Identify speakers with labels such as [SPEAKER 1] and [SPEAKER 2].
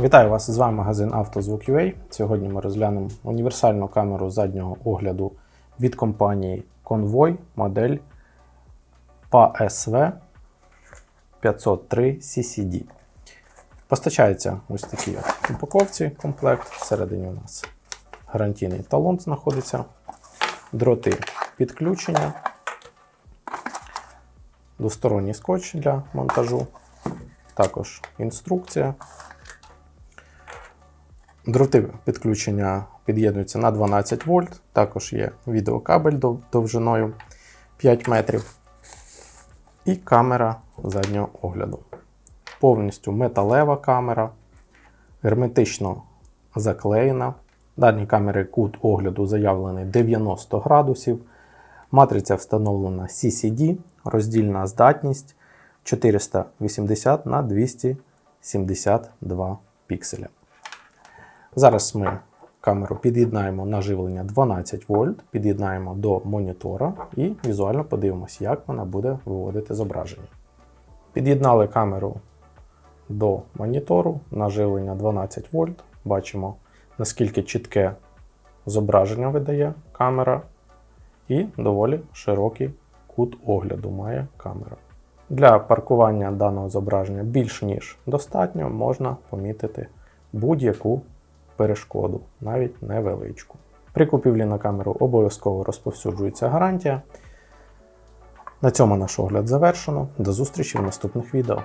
[SPEAKER 1] Вітаю вас! З вами магазин «Автозвук.UA». Сьогодні ми розглянемо універсальну камеру заднього огляду від компанії Convoy модель PASV 503 CCD. Постачається ось такі упаковці комплект. Всередині у нас гарантійний талон знаходиться, дроти підключення, двосторонній скотч для монтажу, також інструкція. Дроти підключення під'єднуються на 12 вольт, також є відеокабель довжиною 5 метрів і камера заднього огляду. Повністю металева камера, герметично заклеєна. Дані камери кут огляду заявлений 90 градусів. Матриця встановлена CCD, роздільна здатність 480 на 272 пікселя. Зараз ми камеру під'єднаємо на живлення 12 вольт, під'єднаємо до монітора і візуально подивимося, як вона буде виводити зображення. Під'єднали камеру до монітору на живлення 12 вольт. Бачимо, наскільки чітке зображення видає камера, і доволі широкий кут огляду має камера. Для паркування даного зображення більш ніж достатньо, можна помітити будь-яку перешкоду, навіть невеличку. При купівлі на камеру обов'язково розповсюджується гарантія. На цьому наш огляд завершено. До зустрічі в наступних відео.